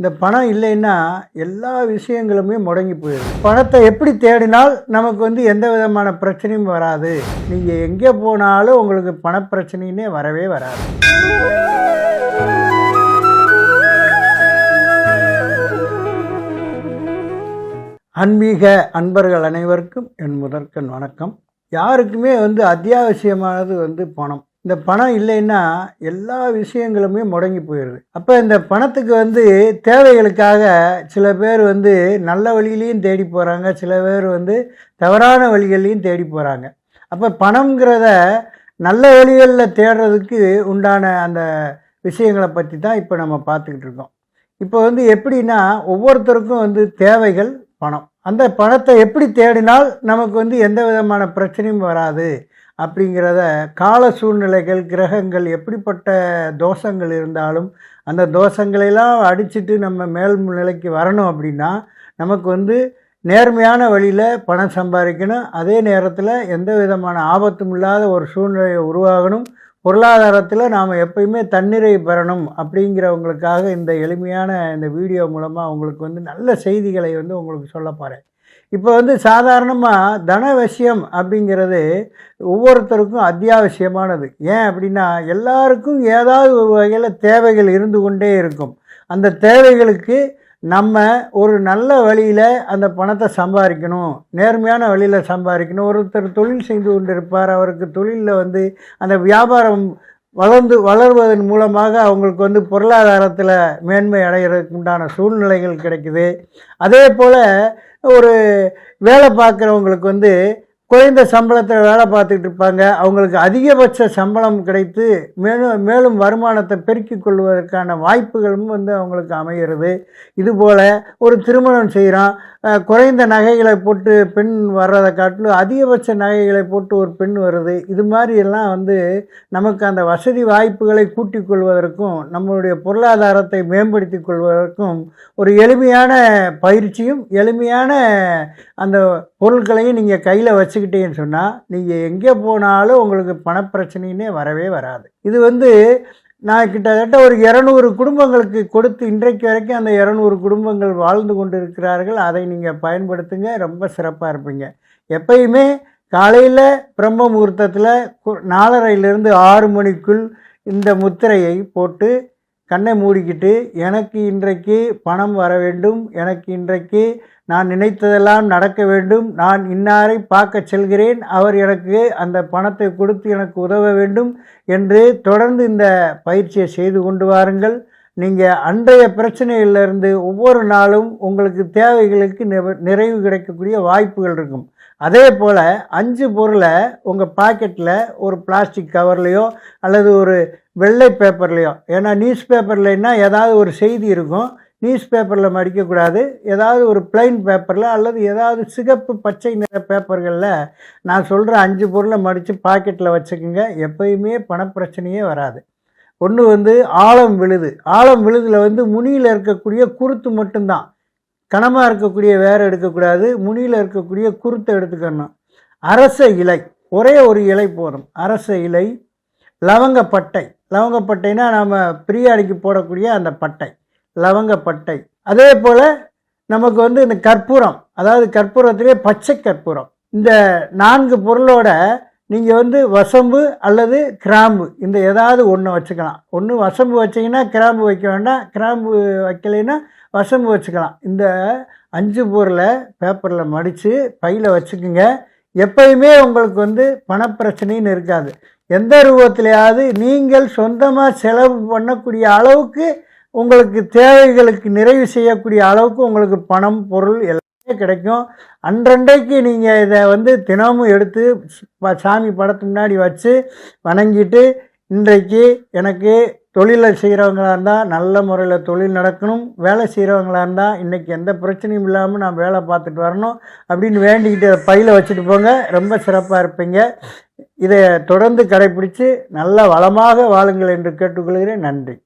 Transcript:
இந்த பணம் இல்லைன்னா எல்லா விஷயங்களுமே முடங்கி போயிடும் பணத்தை எப்படி தேடினால் நமக்கு வந்து எந்த விதமான பிரச்சனையும் வராது. நீங்கள் எங்கே போனாலும் உங்களுக்கு பணப்பிரச்சனைன்னே வரவே வராது. ஆன்மீக அன்பர்கள் அனைவருக்கும் என் முதற்கண் வணக்கம். யாருக்குமே வந்து அத்தியாவசியமானது வந்து பணம். இந்த பணம் இல்லைன்னா எல்லா விஷயங்களுமே முடங்கி போயிடுது. அப்போ இந்த பணத்துக்கு வந்து தேவைகளுக்காக சில பேர் வந்து நல்ல வழியிலையும் தேடி போகிறாங்க சில பேர் வந்து தவறான வழிகள்லையும் தேடி போகிறாங்க அப்போ பணம்ங்கிறத நல்ல வழிகளில் தேடுறதுக்கு உண்டான அந்த விஷயங்களை பற்றி தான் இப்போ நம்ம பார்த்துக்கிட்டு இருக்கோம். இப்போ வந்து எப்படின்னா ஒவ்வொருத்தருக்கும் வந்து தேவைகள் பணம். அந்த பணத்தை எப்படி தேடினால் நமக்கு வந்து எந்த விதமான பிரச்சனையும் வராது. அப்படிங்கிறத கால சூழ்நிலைகள் கிரகங்கள் எப்படிப்பட்ட தோஷங்கள் இருந்தாலும் அந்த தோஷங்களையெல்லாம் அடிச்சிட்டு நம்ம மேல் நிலைக்கு வரணும் அப்படின்னா நமக்கு வந்து நேர்மையான வழியில் பணம் சம்பாதிக்கணும். அதே நேரத்தில் எந்த விதமான ஆபத்தும் இல்லாத ஒரு சூழ்நிலையை உருவாகணும். பொருளாதாரத்தில் நாம் எப்பயுமே தன்னிறை பெறணும் அப்படிங்கிறவங்களுக்காக இந்த எளிமையான இந்த வீடியோ மூலமாக உங்களுக்கு வந்து நல்ல செய்திகளை வந்து உங்களுக்கு சொல்ல போகிறேன் இப்போ வந்து சாதாரணமாக தனவசியம் அப்படிங்கிறது ஒவ்வொருத்தருக்கும் அத்தியாவசியமானது. ஏன் அப்படின்னா எல்லாருக்கும் ஏதாவது ஒரு வகையில் தேவைகள் இருந்து கொண்டே இருக்கும். அந்த தேவைகளுக்கு நம்ம ஒரு நல்ல வழியில் அந்த பணத்தை சம்பாதிக்கணும். நேர்மையான வழியில் சம்பாதிக்கணும். ஒருத்தர் தொழில் செய்து கொண்டிருப்பார். அவருக்கு தொழிலில் வந்து அந்த வியாபாரம் வளர்ந்து வளர்வதன் மூலமாக அவங்களுக்கு வந்து பொருளாதாரத்தில் மேன்மை அடைகிறதுக்கு உண்டான சூழ்நிலைகள் கிடைக்குது. அதே போல் ஒரு வேலை பார்க்குறவங்களுக்கு வந்து குறைந்த சம்பளத்தில் வேலை பார்த்துக்கிட்டு இருப்பாங்க. அவங்களுக்கு அதிகபட்ச சம்பளம் கிடைத்து மேலும் மேலும் வருமானத்தை பெருக்கிக் கொள்வதற்கான வாய்ப்புகளும் வந்து அவங்களுக்கு அமைகிறது. இதுபோல் ஒரு திருமணம் செய்கிறான் குறைந்த நகைகளை போட்டு பெண் வர்றதை காட்டிலும் அதிகபட்ச நகைகளை போட்டு ஒரு பெண் வருது. இது மாதிரி எல்லாம் வந்து நமக்கு அந்த வசதி வாய்ப்புகளை கூட்டிக் கொள்வதற்கும் நம்மளுடைய பொருளாதாரத்தை மேம்படுத்தி கொள்வதற்கும் ஒரு எளிமையான பயிற்சியும் எளிமையான அந்த பொருட்களையும் நீங்கள் கையில் வச்சு வச்சுக்கிட்டீங்கன்னு சொன்னால் நீங்கள் எங்கே போனாலும் உங்களுக்கு பணப்பிரச்சனைன்னே வரவே வராது. இது வந்து நான் கிட்டத்தட்ட ஒரு இரநூறு குடும்பங்களுக்கு கொடுத்து இன்றைக்கு வரைக்கும் அந்த இரநூறு குடும்பங்கள் வாழ்ந்து கொண்டு இருக்கிறார்கள் அதை நீங்கள் பயன்படுத்துங்க. ரொம்ப சிறப்பாக இருப்பீங்க. எப்பயுமே காலையில் பிரம்ம முகூர்த்தத்தில் நாலரையிலிருந்து ஆறு மணிக்குள் இந்த முத்திரையை போட்டு கண்ணை மூடிக்கிட்டு எனக்கு இன்றைக்கு பணம் வர வேண்டும் எனக்கு இன்றைக்கு நான் நினைத்ததெல்லாம் நடக்க வேண்டும் நான் இன்னாரை பார்க்க செல்கிறேன் அவர் எனக்கு அந்த பணத்தை கொடுத்து எனக்கு உதவ வேண்டும் என்று தொடர்ந்து இந்த பயிற்சியை செய்து கொண்டு வாருங்கள். நீங்கள் அன்றைய பிரச்சனையிலிருந்து ஒவ்வொரு நாளும் உங்களுக்கு தேவைகளுக்கு நிறைவு கிடைக்கக்கூடிய வாய்ப்புகள் இருக்கும். அதே போல் அஞ்சு பொருளை உங்கள் பாக்கெட்டில் ஒரு பிளாஸ்டிக் கவர்லேயோ அல்லது ஒரு வெள்ளை பேப்பர்லேயோ ஏன்னா நியூஸ் பேப்பர்லன்னா ஏதாவது ஒரு செய்தி இருக்கும் நியூஸ் பேப்பரில் மடிக்கக்கூடாது. ஏதாவது ஒரு பிளைன் பேப்பரில் அல்லது ஏதாவது சிகப்பு பச்சை நிற பேப்பர்களில் நான் சொல்கிற அஞ்சு பொருளை மடித்து பாக்கெட்டில் வச்சுக்கோங்க. எப்பயுமே பணப்பிரச்சனையே வராது. ஒன்று வந்து ஆழம் விழுது. ஆழம் விழுதில் வந்து முனியில் இருக்கக்கூடிய குருத்து மட்டும்தான். கனமாக இருக்கக்கூடிய வேறு எடுக்கக்கூடாது முனியில் இருக்கக்கூடிய குருத்தை எடுத்துக்கணும். அரச இலை ஒரே ஒரு இலை போதும். அரச இலை லவங்கப்பட்டை. லவங்கப்பட்டைனா நம்ம பிரியாணிக்கு போடக்கூடிய அந்த பட்டை. லவங்கப்பட்டை. அதே போல் நமக்கு வந்து இந்த கற்பூரம் அதாவது கற்பூரத்திலே பச்சை கற்பூரம். இந்த நான்கு பொருளோட நீங்கள் வந்து வசம்பு அல்லது கிராம்பு இந்த ஏதாவது ஒன்று வச்சுக்கலாம். ஒன்று வசம்பு வச்சிங்கன்னா கிராம்பு வைக்க வேண்டாம். கிராம்பு வைக்கலைன்னா வசம்பு வச்சுக்கலாம். இந்த அஞ்சு பொருளை பேப்பரில் மடித்து பையில் வச்சுக்கோங்க. எப்பயுமே உங்களுக்கு வந்து பணப்பிரச்சனைன்னு இருக்காது. எந்த ரூபத்திலையாவது நீங்கள் சொந்தமாக செலவு பண்ணக்கூடிய அளவுக்கு உங்களுக்கு தேவைகளுக்கு நிறைவு செய்யக்கூடிய அளவுக்கு உங்களுக்கு பணம் பொருள் எல்லாம் கிடைக்கும். அன்றன்றைக்கு நீங்கள் இதை வந்து தினமும் எடுத்து சாமி படத்து முன்னாடி வச்சு வணங்கிட்டு இன்றைக்கு எனக்கு தொழிலை செய்கிறவங்களா இருந்தால் நல்ல முறையில் தொழில் நடக்கணும். வேலை செய்கிறவங்களாக இருந்தால் இன்றைக்கி எந்த பிரச்சனையும் இல்லாமல் நான் வேலை பார்த்துட்டு வரணும் அப்படின்னு வேண்டிக்கிட்டு பையில் வச்சுட்டு போங்க. ரொம்ப சிறப்பாக இருப்பீங்க. இதை தொடர்ந்து கடைப்பிடித்து நல்ல வளமாக வாழுங்கள் என்று கேட்டுக்கொள்கிறேன். நன்றி.